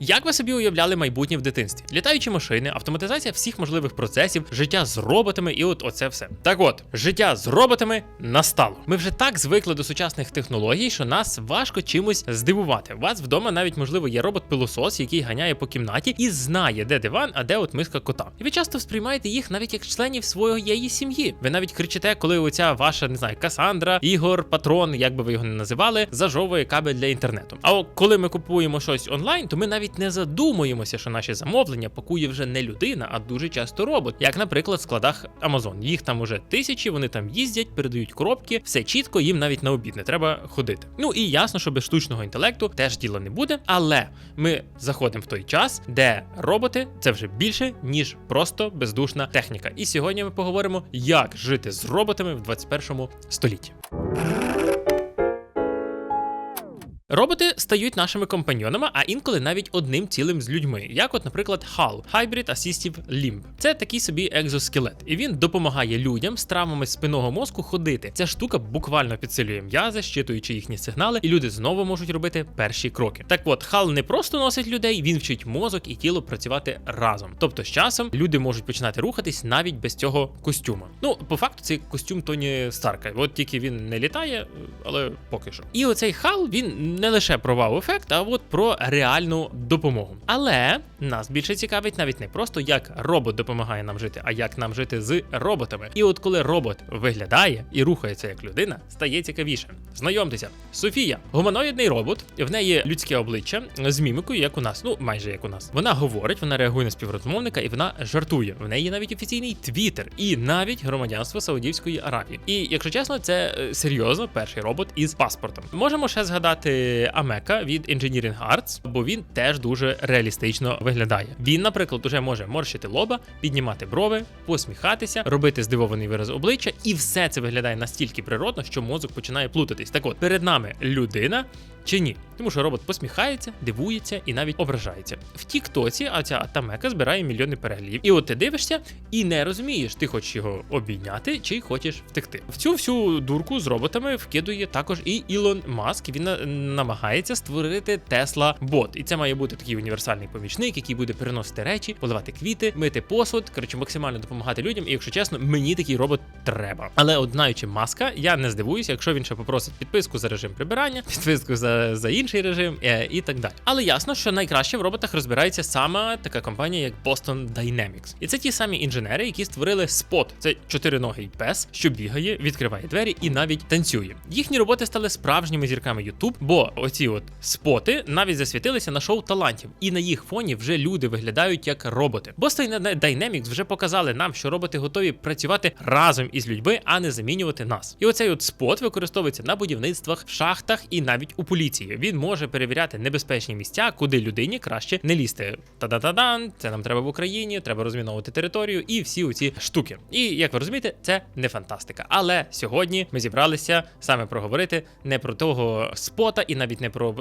Як ви собі уявляли майбутнє в дитинстві? Літаючі машини, автоматизація всіх можливих процесів, життя з роботами, і от оце все. Так от, життя з роботами настало. Ми вже так звикли до сучасних технологій, що нас важко чимось здивувати. У вас вдома навіть можливо є робот-пилосос, який ганяє по кімнаті і знає, де диван, а де от миска кота. І ви часто сприймаєте їх навіть як членів своєї сім'ї. Ви навіть кричите, коли оця ваша не знаю, Касандра, Ігор, Патрон, як би ви його не називали, зажовує кабель для інтернету. А коли ми купуємо щось онлайн, то ми навіть не задумуємося, що наші замовлення пакує вже не людина, а дуже часто робот. Як, наприклад, в складах Amazon. Їх там уже тисячі, вони там їздять, передають коробки, все чітко, їм навіть на обід не треба ходити. Ну і ясно, що без штучного інтелекту теж діла не буде, але ми заходимо в той час, де роботи це вже більше ніж просто бездушна техніка. І сьогодні ми поговоримо, як жити з роботами в 21 столітті. Роботи стають нашими компаньйонами, а інколи навіть одним цілим з людьми, як, от, наприклад, HAL – Hybrid Assistive Limb. Це такий собі екзоскелет, і він допомагає людям з травмами спинного мозку ходити. Ця штука буквально підсилює м'язи, щитуючи їхні сигнали, і люди знову можуть робити перші кроки. Так от, HAL не просто носить людей, він вчить мозок і тіло працювати разом. Тобто, з часом люди можуть починати рухатись навіть без цього костюма. Ну, по факту, це костюм Тоні Старка. От тільки він не літає, але поки що. І оцей HAL, він не лише про вау-ефект, а от про реальну допомогу. Але нас більше цікавить навіть не просто як робот допомагає нам жити, а як нам жити з роботами. І от коли робот виглядає і рухається як людина, стає цікавіше. Знайомтеся, Софія, гуманоїдний робот, в неї людське обличчя з мімікою, як у нас, ну майже як у нас. Вона говорить, вона реагує на співрозмовника і вона жартує. В неї навіть офіційний твіттер і навіть громадянство Саудівської Аравії. І якщо чесно, це е, серйозно перший робот із паспортом. Можемо ще згадати Амека від Engineering Arts, бо він теж дуже реалістично виглядає. Він, наприклад, уже може морщити лоба, піднімати брови, посміхатися, робити здивований вираз обличчя, і все це виглядає настільки природно, що мозок починає плутатись. Так от перед нами людина. Чи ні? Тому що робот посміхається, дивується і навіть ображається. В Тіктоці, а ця Атамека збирає мільйони переглядів. І от ти дивишся і не розумієш, ти хочеш його обійняти чи хочеш втекти. В цю всю дурку з роботами вкидує також і Ілон Маск. Він намагається створити Тесла бот. І це має бути такий універсальний помічник, який буде переносити речі, поливати квіти, мити посуд, коротше, максимально допомагати людям. І якщо чесно, мені такий робот треба. Але от знаючи маска, я не здивуюся, якщо він ще попросить підписку за режим прибирання, підписку за, за інший режим е, і так далі. Але ясно, що найкраще в роботах розбирається саме така компанія, як Boston Dynamics. І це ті самі інженери, які створили Spot. Це чотириногий пес, що бігає, відкриває двері і навіть танцює. Їхні роботи стали справжніми зірками YouTube, бо оці от споти навіть засвітилися на шоу талантів, і на їх фоні вже люди виглядають як роботи. Boston Dynamics вже показали нам, що роботи готові працювати разом із людьми, а не замінювати нас. І оцей от спот використовується на будівництвах, шахтах і навіть у поліції. Він може перевіряти небезпечні місця, куди людині краще не лізти. Та-да-да-дан, це нам треба в Україні, треба розміновувати територію і всі оці штуки. І як ви розумієте, це не фантастика. Але сьогодні ми зібралися саме проговорити не про того спота і навіть не про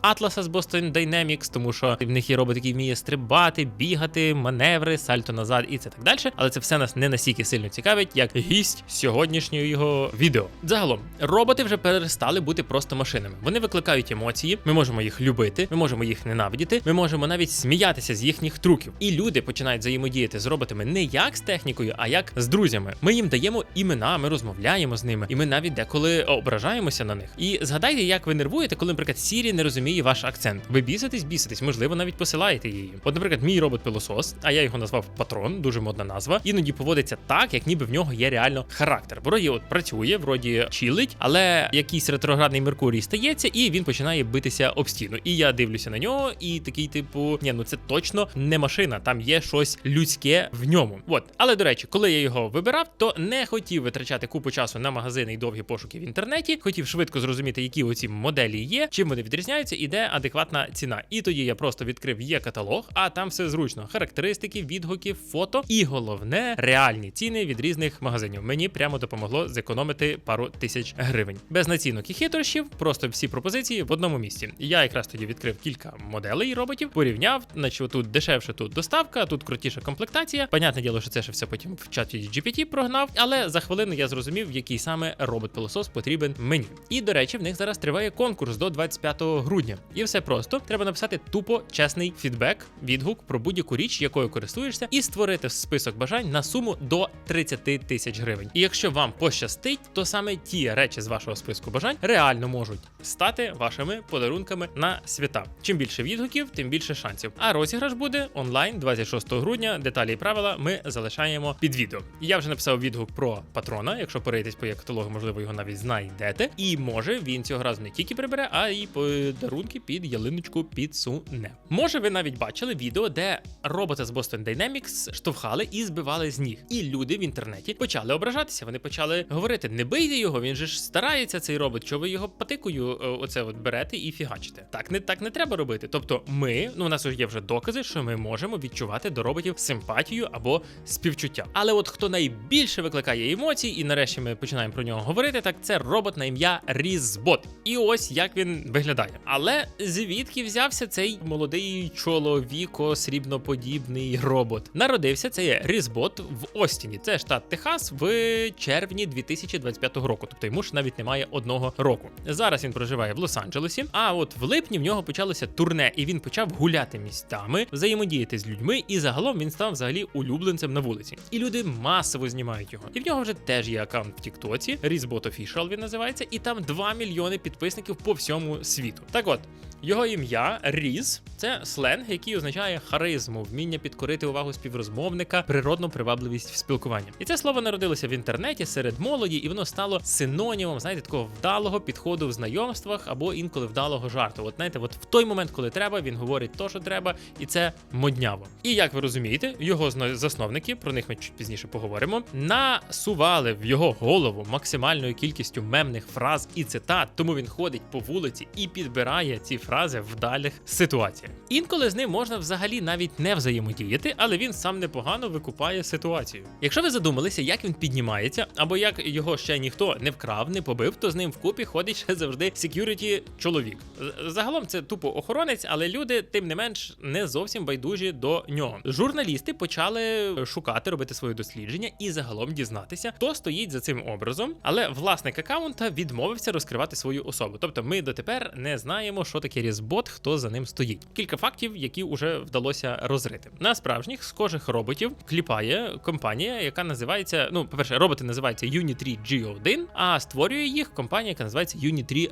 Атласа з Boston Dynamics, тому що в них є робот, який вміє стрибати, бігати, маневри, сальто назад і це так далі. Але це все нас не настільки сильно цікавить, як гість сьогоднішнього його відео. Загалом, роботи вже перестали бути просто машинами. Вони викликають емоції. Ми можемо їх любити, ми можемо їх ненавидіти, ми можемо навіть сміятися з їхніх трюків. І люди починають взаємодіяти з роботами не як з технікою, а як з друзями. Ми їм даємо імена, ми розмовляємо з ними, і ми навіть деколи ображаємося на них. І згадайте, як ви нервуєте, коли, наприклад, Сірі не розуміє ваш акцент. Ви біситесь, біситесь, можливо, навіть посилаєте її. От, наприклад, мій робот-пилосос, а я його назвав патрон, дуже модна назва. Іноді поводиться так, як ніби в нього є реально характер. Вроді от працює, вроді чилить, але якийсь ретроградний Меркурій стається, і він починає битися об стіну. І я дивлюся на нього, і такий, типу, ні, ну це точно не машина, там є щось людське в ньому. От, але до речі, коли я його вибирав, то не хотів витрачати купу часу на магазини і довгі пошуки в інтернеті. Хотів швидко зрозуміти, які оці моделі є, чим вони відрізняються, і де адекватна ціна. І тоді я просто відкрив є каталог, а там все зручно: характеристики, відгуки, фото і головне реальні ціни від різних магазинів. Мені прямо допомогло зекономити пару тисяч гривень. Без націнок і хитрощів, просто всі пропозиції пропозиції в одному місці. Я якраз тоді відкрив кілька моделей роботів, порівняв, наче тут дешевше, тут доставка, тут крутіша комплектація. Понятне діло, що це ще все потім в чаті GPT прогнав, але за хвилину я зрозумів, який саме робот-пилосос потрібен мені. І до речі, в них зараз триває конкурс до 25 грудня. І все просто треба написати тупо чесний фідбек, відгук про будь-яку річ, якою користуєшся, і створити список бажань на суму до 30 тисяч гривень. І якщо вам пощастить, то саме ті речі з вашого списку бажань реально можуть стати вашими подарунками на свята. Чим більше відгуків, тим більше шансів. А розіграш буде онлайн 26 грудня. Деталі і правила ми залишаємо під відео. Я вже написав відгук про патрона. Якщо перейдетесь по каталогу, можливо, його навіть знайдете. І може він цього разу не тільки прибере, а й подарунки під ялиночку підсуне. Може, ви навіть бачили відео, де робота з Boston Dynamics штовхали і збивали з ніг. І люди в інтернеті почали ображатися. Вони почали говорити: не бийте його, він же ж старається цей робот. Що ви його патикою е, оце от берете і фігачите? Так не так не треба робити. Тобто, ми, ну у нас є вже докази, що ми можемо відчувати до роботів симпатію або співчуття. Але от хто найбільше викликає емоцій, і нарешті ми починаємо про нього говорити, так це робот на ім'я Різбот. І ось як він виглядає. Але звідки взявся цей молодий чоловіко срібноподібний робот? Народився цей Різбот в Остіні. Це штат Техас в червні 2025 року. Тобто йому ж навіть немає одного року. Зараз він проживає в Лос-Анджелесі. А от в липні в нього почалося турне, і він почав гуляти містами, взаємодіяти з людьми, і загалом він став взагалі улюбленцем на вулиці. І люди масово знімають його. І в нього вже теж є аккаунт в Тіктоці, Різбот Official він називається, і там 2 мільйони підписників по всьому світу. Так от. Його ім'я Різ це сленг, який означає харизму, вміння підкорити увагу співрозмовника, природну привабливість в спілкуванні. І це слово народилося в інтернеті серед молоді, і воно стало синонімом, знаєте, такого вдалого підходу в знайомствах або інколи вдалого жарту. От знаєте, от в той момент, коли треба, він говорить то, що треба, і це модняво. І як ви розумієте, його засновники, про них ми чуть пізніше поговоримо, насували в його голову максимальною кількістю мемних фраз і цитат, тому він ходить по вулиці і підбирає ці фрази в далих ситуаціях. Інколи з ним можна взагалі навіть не взаємодіяти, але він сам непогано викупає ситуацію. Якщо ви задумалися, як він піднімається, або як його ще ніхто не вкрав, не побив, то з ним вкупі ходить ще завжди security чоловік. Загалом це тупо охоронець, але люди, тим не менш, не зовсім байдужі до нього. Журналісти почали шукати, робити свої дослідження і загалом дізнатися, хто стоїть за цим образом. Але власник аккаунта відмовився розкривати свою особу. Тобто, ми дотепер не знаємо, що таке різбот, хто за ним стоїть. Кілька фактів, які вже вдалося розрити. На справжніх схожих роботів кліпає компанія, яка називається. Ну, по-перше, роботи називаються Uni3 G1, а створює їх компанія, яка називається Uni3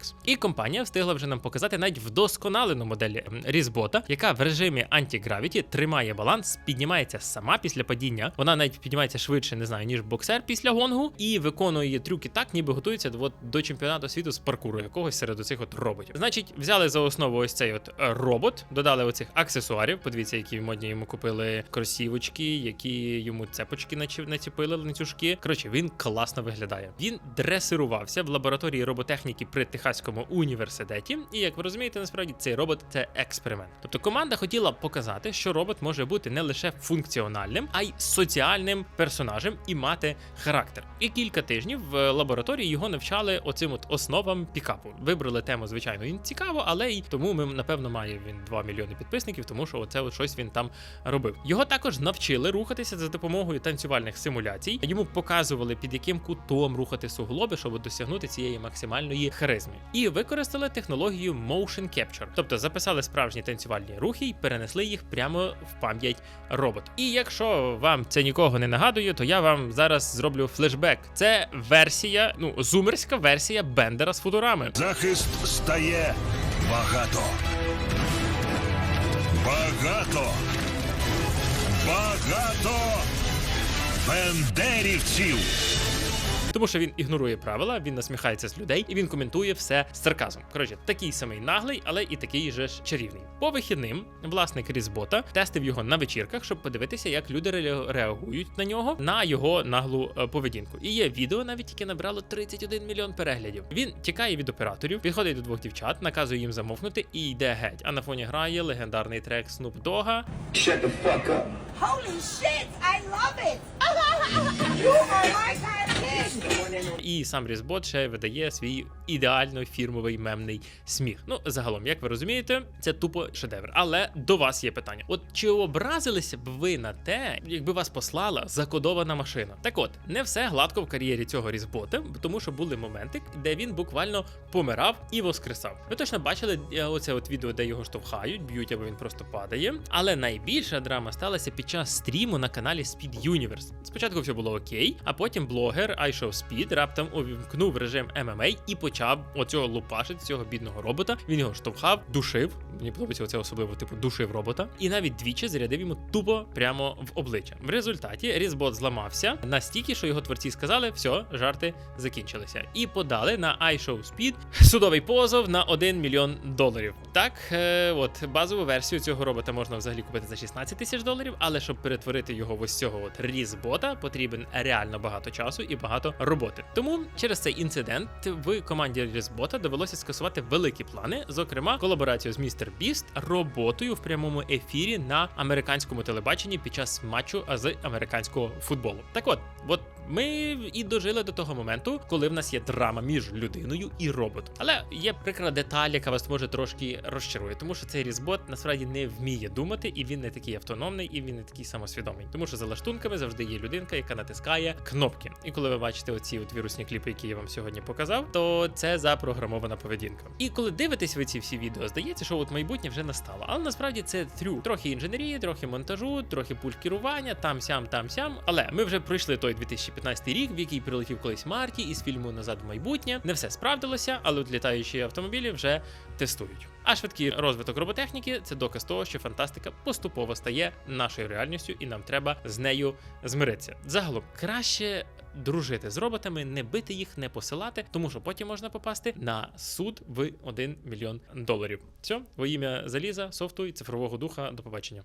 Robotics. І компанія встигла вже нам показати навіть вдосконалену модель ем, різбота, яка в режимі антигравіті тримає баланс, піднімається сама після падіння. Вона навіть піднімається швидше, не знаю, ніж боксер після гонгу, і виконує трюки так, ніби готується от, до чемпіонату світу з паркуру якогось серед оцих от роботів. Значить, взяли за основу ось цей от е, робот, додали оцих аксесуарів. Подивіться, які модні йому купили кросівочки, які йому цепочки начепили, ланцюжки. Коротше, він класно виглядає. Він дресирувався в лабораторії роботехніки при Техаському університеті. І як ви розумієте, насправді цей робот це експеримент. Тобто команда хотіла показати, що робот може бути не лише функціональним, а й соціальним персонажем і мати характер. І кілька тижнів в лабораторії його навчали оцим от основам пікапу. Вибрали тему, звичайно, їм цікаво, але й тому ми напевно має він 2 мільйони підписників, тому що оце от щось він там робив. Його також навчили рухатися за допомогою танцювальних симуляцій. Йому показували під яким кутом рухати суглоби, щоб досягнути цієї максимальної харизми. І використали технологію Motion Capture, тобто записали справжні танцювальні рухи і перенесли їх прямо в пам'ять робота. І якщо вам це нікого не нагадує, то я вам зараз зроблю флешбек. Це версія, ну зумерська версія Бендера з футурами. Захист стає багато. Багато. Багато бендерівців. Тому що він ігнорує правила, він насміхається з людей і він коментує все з сарказмом. Коротше, такий самий наглий, але і такий же ж чарівний. По вихідним власник Різбота тестив його на вечірках, щоб подивитися, як люди реагують на нього на його наглу е, поведінку. І є відео, навіть яке набрало 31 мільйон переглядів. Він тікає від операторів, підходить до двох дівчат, наказує їм замовкнути і йде геть. А на фоні грає легендарний трек Snoop Dogg. Shut the fuck up. Holy shit, I love it! І сам Різбот ще видає свій ідеально фірмовий мемний сміх. Ну, загалом, як ви розумієте, це тупо шедевр. Але до вас є питання: от чи образилися б ви на те, якби вас послала закодована машина? Так от, не все гладко в кар'єрі цього Різбота, тому що були моменти, де він буквально помирав і воскресав. Ви точно бачили е, оце от відео, де його штовхають, б'ють, або він просто падає. Але найбільша драма сталася під час стріму на каналі Speed Universe. Спочатку все було окей, а потім блогер iShowSpeed раптом увімкнув режим MMA і почав оцього лупашити цього бідного робота. Він його штовхав, душив. Мені подобається оце особливо, типу, душив робота, і навіть двічі зарядив йому тупо прямо в обличчя. В результаті Різбот зламався настільки, що його творці сказали, все, жарти закінчилися, і подали на iShowSpeed судовий позов на 1 мільйон доларів. Так, е, от базову версію цього робота можна взагалі купити за 16 тисяч доларів, але щоб перетворити його в ось цього от різбота, потрібен реально багато часу і багато роботи. Тому через цей інцидент в команді Різбота довелося скасувати великі плани, зокрема колаборацію з Містер Біст роботою в прямому ефірі на американському телебаченні під час матчу з американського футболу. Так от, от ми і дожили до того моменту, коли в нас є драма між людиною і роботом. Але є прикра деталь, яка вас може трошки розчарує, тому що цей різбот насправді не вміє думати, і він не такий автономний, і він не такий самосвідомий. Тому що за лаштунками завжди є людинка, яка натискає кнопки. І коли ви бачите оці от вірусні кліпи, які я вам сьогодні показав, то це запрограмована поведінка. І коли дивитесь ви ці всі відео, здається, що от майбутнє вже настало. Але насправді це трюк. Трохи інженерії, трохи монтажу, трохи пульт керування, там сям, там сям. Але ми вже пройшли той 2015 рік, в який прилетів колись Марті із фільму Назад в майбутнє. Не все справдилося, але от літаючі автомобілі вже тестують. А швидкий розвиток роботехніки це доказ того, що фантастика поступово стає нашою реальністю, і нам треба з нею змиритися. Загалом краще дружити з роботами, не бити їх, не посилати, тому що потім можна попасти на суд в 1 мільйон доларів. Все, во ім'я заліза, софту і цифрового духа. До побачення.